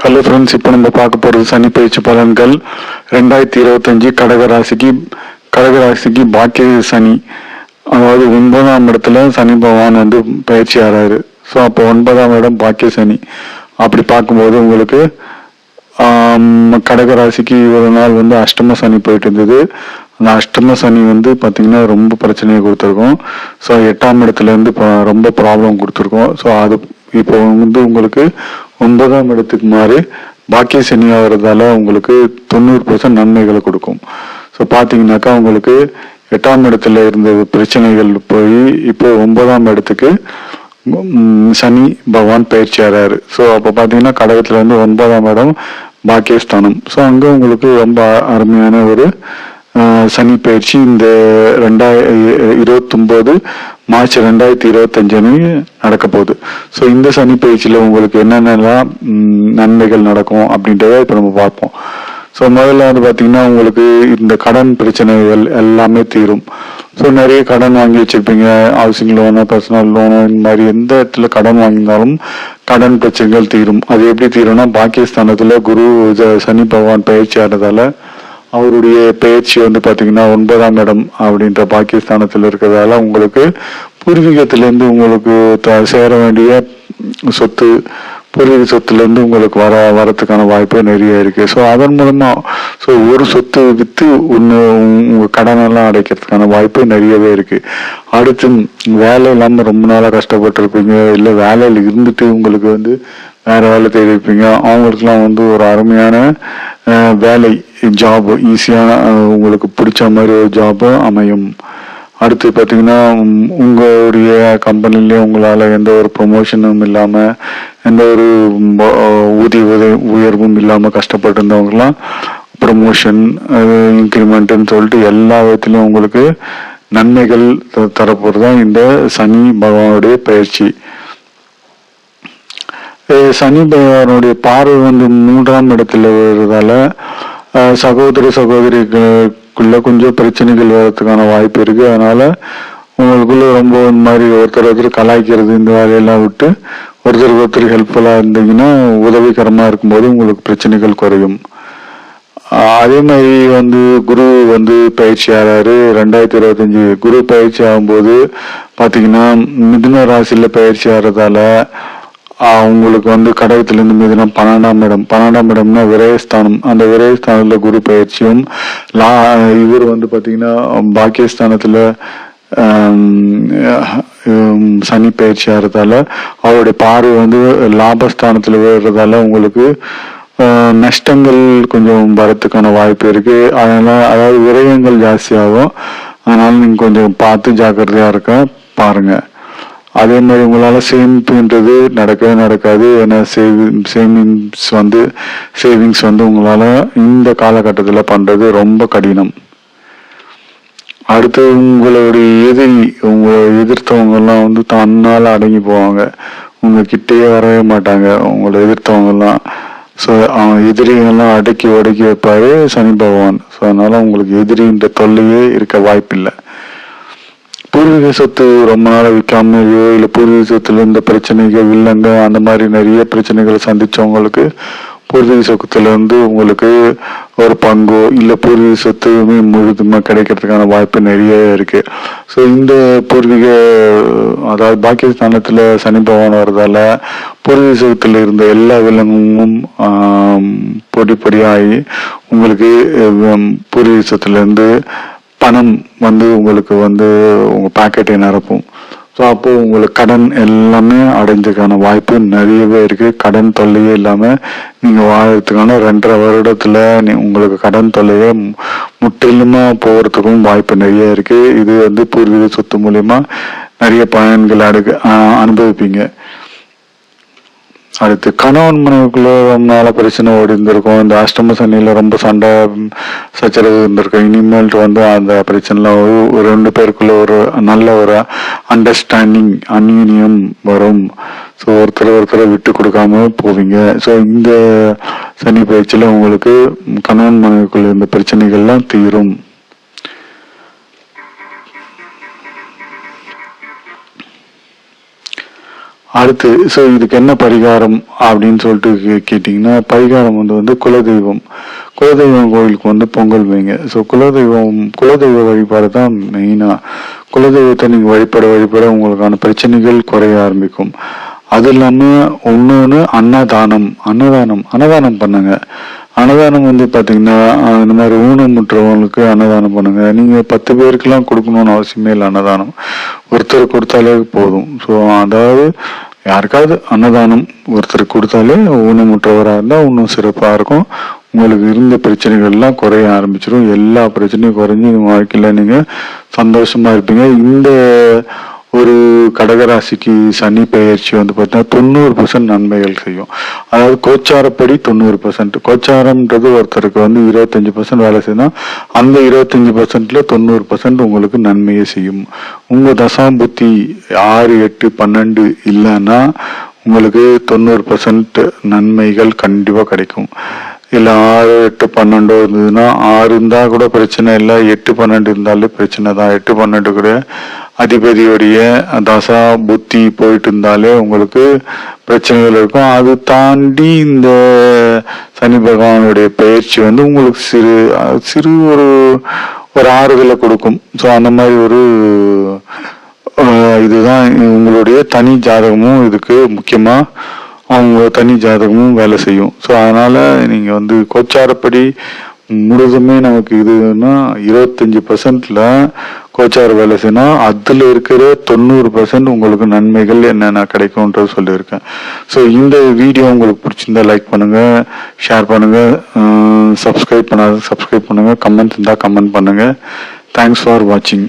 Hello friends இப்போ நம்ம பார்க்க போகிறது சனி பயிற்சி பலன்கள். ரெண்டாயிரத்தி இருபத்தஞ்சி கடகராசிக்கு கடகராசிக்கு பாக்கிய சனி. அதாவது ஒன்பதாம் இடத்துல சனி பகவான் வந்து பயிற்சி ஆறாரு. ஸோ அப்போ ஒன்பதாம் இடம் பாக்கிய சனி. அப்படி பார்க்கும்போது உங்களுக்கு கடகராசிக்கு இவ்வளவு நாள் வந்து அஷ்டம சனி போயிட்டு இருந்தது. அந்த அஷ்டம சனி வந்து பார்த்திங்கன்னா ரொம்ப பிரச்சனையை கொடுத்துருக்கோம். ஸோ எட்டாம் இடத்துல இருந்து ரொம்ப ப்ராப்ளம் கொடுத்துருக்கோம். ஸோ அது இப்போ வந்து உங்களுக்கு ஒன்பதாம் இடத்துக்கு மாறி பாக்கிய சனி ஆகிறதால உங்களுக்கு தொண்ணூறு பர்சன்ட் நன்மைகளை கொடுக்கும். ஸோ பார்த்தீங்கன்னாக்கா உங்களுக்கு எட்டாம் இடத்துல இருந்த பிரச்சனைகள் போய் இப்போ ஒன்பதாம் இடத்துக்கு சனி பகவான் பயிற்சி ஆறாரு. ஸோ அப்போ பார்த்தீங்கன்னா கடகத்தில் வந்து ஒன்பதாம் இடம் பாக்கியஸ்தானம். ஸோ அங்கே உங்களுக்கு ரொம்ப அருமையான ஒரு சனி பயிற்சி. இந்த ரெண்டாய இருபத்தொம்போது மார்ச் ரெண்டாயிரத்தி இருபத்தஞ்சு நடக்க போகுது. ஸோ இந்த சனி பயிற்சியில் உங்களுக்கு என்னென்னலாம் நன்மைகள் நடக்கும் அப்படின்றத இப்போ நம்ம பார்ப்போம். ஸோ முதல்ல வந்து பார்த்தீங்கன்னா உங்களுக்கு இந்த கடன் பிரச்சனைகள் எல்லாமே தீரும். ஸோ நிறைய கடன் வாங்கி வச்சிருப்பீங்க. ஹவுசிங் லோனு பர்சனல் லோனு இந்த மாதிரி எந்த இடத்துல கடன் வாங்கினாலும் கடன் பிரச்சனைகள் தீரும். அது எப்படி தீரும்னா பாகிஸ்தானத்தில் குரு சனி பகவான் பயிற்சி ஆனதால் அவருடைய பயிற்சி வந்து பார்த்தீங்கன்னா ஒன்பதாம் இடம் அப்படின்ற பாகிஸ்தானத்தில் இருக்கிறதால உங்களுக்கு பூர்வீகத்திலேருந்து உங்களுக்கு த- சேர வேண்டிய சொத்து பூர்வீக சொத்துலேருந்து உங்களுக்கு வர வரதுக்கான வாய்ப்பு நிறைய இருக்குது ஸோ அதன் மூலமாக ஸோ ஒரு சொத்து விற்று ஒன்று உங்கள் கடனெல்லாம் அடைக்கிறதுக்கான வாய்ப்பு நிறையவே இருக்குது அடுத்து வேலை இல்லாமல் ரொம்ப நாளாக கஷ்டப்பட்டுருப்பீங்க. இல்லை வேலையில் இருந்துட்டு உங்களுக்கு வந்து வேறு வேலை தேடி இருப்பீங்க. அவங்களுக்குலாம் வந்து ஒரு அருமையான வேலை ஜாப் ஈஸியான உங்களுக்கு பிடிச்ச மாதிரி ஒரு ஜாபும் அமையும். அடுத்து பார்த்தீங்கன்னா உங்களுடைய கம்பெனிலேயே உங்களால் எந்த ஒரு ப்ரொமோஷனும் இல்லாமல் எந்த ஒரு ஊதிய உதவி உயர்வும் இல்லாமல் கஷ்டப்பட்டு இருந்தவங்கலாம் ப்ரொமோஷன் இன்க்ரிமெண்ட்டுன்னு சொல்லிட்டு எல்லா விதத்திலும் உங்களுக்கு நன்மைகள் தரப்போகிறது தான் இந்த சனி பகவானுடைய பயிற்சி. சனி பகவானுடைய பார்வை வந்து மூன்றாம் இடத்துல வருவதால சகோதர சகோதரிக்குள்ள கொஞ்சம் பிரச்சனைகள் வர்றதுக்கான வாய்ப்பு இருக்கு. அதனால உங்களுக்குள்ள ரொம்ப இந்த மாதிரி ஒருத்தர் ஒருத்தர் கலாய்க்கிறது இந்த வேலையெல்லாம் விட்டு ஒருத்தருக்கு ஒருத்தர் ஹெல்ப்ஃபுல்லாக இருந்தீங்கன்னா உதவிகரமாக இருக்கும்போது உங்களுக்கு பிரச்சனைகள் குறையும். அதே மாதிரி வந்து குரு வந்து பயிற்சி ஆறாரு. ரெண்டாயிரத்தி இருபத்தஞ்சி குரு பயிற்சி ஆகும்போது பார்த்தீங்கன்னா மிதுன ராசியில் பயிற்சி ஆகிறதால உங்களுக்கு வந்து கடகத்திலிருந்து மீதுனா பன்னெண்டாம் இடம். பன்னெண்டாம் இடம்னா விரயஸ்தானம் அந்த விரயஸ்தானத்தில் குரு பயிற்சியும் லா இவர் வந்து பார்த்தீங்கன்னா பாக்கியஸ்தானத்தில் சனி பயிற்சியாக இருந்தால அவருடைய பார்வை வந்து லாபஸ்தானத்தில் விழுறதால உங்களுக்கு நஷ்டங்கள் கொஞ்சம் வரத்துக்கான வாய்ப்பு இருக்குது அதனால் அதாவது விரயங்கள் ஜாஸ்தியாகும். அதனால் நீங்கள் கொஞ்சம் பார்த்து ஜாக்கிரதையாக இருக்க பாருங்கள் அதே மாதிரி உங்களால் சேமிப்புன்றது நடக்கவே நடக்காது. ஏன்னா சேவிங் சேவிங்ஸ் வந்து சேவிங்ஸ் வந்து உங்களால் இந்த காலகட்டத்தில் பண்ணுறது ரொம்ப கடினம். அடுத்து உங்களுடைய எதிரி உங்களை எதிர்த்தவங்கெல்லாம் வந்து தன்னால் அடங்கி போவாங்க. உங்கள் கிட்டேயே வரவே மாட்டாங்க. உங்களை எதிர்த்தவங்கெல்லாம் ஸோ அவன் எதிரிகள்லாம் அடக்கி ஒடுக்கி வைப்பாரு சனி பகவான். ஸோ அதனால் உங்களுக்கு எதிரின்ற தொல்லையே இருக்க வாய்ப்பில்லை. பூர்வீக சொத்து ரொம்ப நாள் விற்காமையோ இல்லை பூர்வீக சொத்துல இருந்த பிரச்சனைகள் வில்லங்க அந்த மாதிரி நிறைய பிரச்சனைகளை சந்திச்சவங்களுக்கு பூர்வீக சொத்துல இருந்து உங்களுக்கு ஒரு பங்கோ இல்லை பூர்வீக சொத்துமே முழுதுமாக கிடைக்கிறதுக்கான வாய்ப்பு நிறைய இருக்கு. ஸோ இந்த பூர்வீக அதாவது பாக்கியஸ்தானத்தில் சனி பகவான் வர்றதால பூர்வீக சொத்துல இருந்த எல்லா விலங்குமும் ஆம், பொடியாகி உங்களுக்கு பூர்வீக சொத்துலேருந்து பணம் வந்து உங்களுக்கு வந்து உங்கள் பாக்கெட்டை நிரப்பும். ஸோ அப்போது உங்களுக்கு கடன் எல்லாமே அடைஞ்சதுக்கான வாய்ப்பு நிறையவே இருக்குது கடன் தொல்லையே இல்லாமல் நீங்கள் வாழறதுக்கான ரெண்டரை வருடத்தில் நீ- உங்களுக்கு கடன் தொல்லையே முற்றிலுமாக போகிறதுக்கும் வாய்ப்பு நிறைய இருக்குது இது வந்து பூர்வீக சொத்து மூலிமா நிறைய பயன்கள் அடுக்கு அனுபவிப்பீங்க. அடுத்து கணவன் மனைவிக்குள்ள ரொம்ப நாள பிரச்சனை ஓடி இருந்திருக்கும். இந்த அஷ்டம சனியில ரொம்ப சண்டை சச்சரவு இருந்திருக்கும். இனிமேல்ட்டு வந்து அந்த பிரச்சனைலாம் ஒரு- ஒரு ரெண்டு பேருக்குள்ள ஒரு நல்ல ஒரு அண்டர்ஸ்டாண்டிங் அந்யூன்யம் வரும். ஸோ ஒருத்தர் ஒருத்தரை விட்டு கொடுக்காம போவீங்க. ஸோ இந்த சனி பயிற்சியில உங்களுக்கு கணவன் மனைவிக்குள்ள இருந்த பிரச்சனைகள்லாம் தீரும். அடுத்து ஸோ இதுக்கு என்ன பரிகாரம் அப்படின்னு சொல்லிட்டு கே- கேட்டிங்கன்னா பரிகாரம் வந்து வந்து குலதெய்வம். குலதெய்வம் கோயிலுக்கு வந்து பொங்கல் வைங்க. ஸோ குலதெய்வம் குலதெய்வ வழிபாடு தான் மெயினாக குலதெய்வத்தை நீங்கள் வழிபட வழிபட உங்களுக்கான பிரச்சனைகள் குறைய ஆரம்பிக்கும். அது இல்லாமல் ஒன்று அன்னதானம் அன்னதானம் அன்னதானம் பண்ணுங்க. அன்னதானம் வந்து பார்த்தீங்கன்னா இந்த மாதிரி ஊனமுற்றவங்களுக்கு அன்னதானம் பண்ணுங்க. நீங்கள் பத்து பேருக்கெல்லாம் கொடுக்கணும்னு அவசியமே இல்லை அன்னதானம். ஒருத்தர் கொடுத்தாலே போதும். ஸோ அதாவது யாருக்காவது அன்னதானம் ஒருத்தர் கொடுத்தாலே ஊனமுற்றவராக இருந்தால் இன்னும் சிறப்பாக இருக்கும். உங்களுக்கு இருந்த பிரச்சனைகள்லாம் குறைய ஆரம்பிச்சிடும் எல்லா பிரச்சனையும் குறைஞ்சி வாழ்க்கையில் நீங்கள் சந்தோஷமாக இருப்பீங்க. இந்த ஒரு கடகராசிக்கு சனி பயிற்சி வந்து பார்த்தீங்கன்னா தொண்ணூறு பர்சன்ட் நன்மைகள் செய்யும். அதாவது கோச்சாரப்படி தொண்ணூறு பர்சன்ட் கோச்சாரம்ன்றது ஒருத்தருக்கு வந்து இருபத்தஞ்சி பர்சன்ட் வேலை செய்யணும் அந்த இருபத்தஞ்சி பர்சன்ட்ல தொண்ணூறு பர்சன்ட் உங்களுக்கு நன்மையை செய்யும். உங்க தசாம் புத்தி ஆறு எட்டு பன்னெண்டு இல்லைன்னா உங்களுக்கு தொண்ணூறு பர்சன்ட் நன்மைகள் கண்டிப்பாக கிடைக்கும். இல்லை ஆறு எட்டு பன்னெண்டோ இருந்ததுன்னா ஆறு இருந்தால் கூட பிரச்சனை இல்லை. எட்டு பன்னெண்டு இருந்தாலே பிரச்சனை தான். எட்டு பன்னெண்டு கூட அதிபதியுடைய தசா புத்தி போயிட்டு இருந்தாலே உங்களுக்கு பிரச்சனைகள் இருக்கும். அது தாண்டி இந்த சனி பகவானுடைய பயிற்சி வந்து உங்களுக்கு சிறு சிறு ஒரு ஒரு ஆறுதலை கொடுக்கும். ஸோ அந்த மாதிரி ஒரு இதுதான் உங்களுடைய தனி ஜாதகமும் இதுக்கு முக்கியமாக அவங்க தனி ஜாதகமும் வேலை செய்யும். ஸோ அதனால் நீங்கள் வந்து கோச்சாரப்படி முழுதுமே நமக்கு இதுன்னா இருபத்தஞ்சி பர்சன்டில் கோச்சார வேலை செய்யணும் அதில் இருக்கிற தொண்ணூறு பர்சன்ட் உங்களுக்கு நன்மைகள் என்னென்ன கிடைக்கும்ன்றது சொல்லியிருக்கேன். ஸோ இந்த வீடியோ உங்களுக்கு பிடிச்சிருந்தா லைக் பண்ணுங்கள் ஷேர் பண்ணுங்கள் சப்ஸ்கிரைப் பண்ணாத சப்ஸ்கிரைப் பண்ணுங்க கமெண்ட் இருந்தால் கமெண்ட் பண்ணுங்கள் தேங்க்ஸ் ஃபார் வாட்சிங்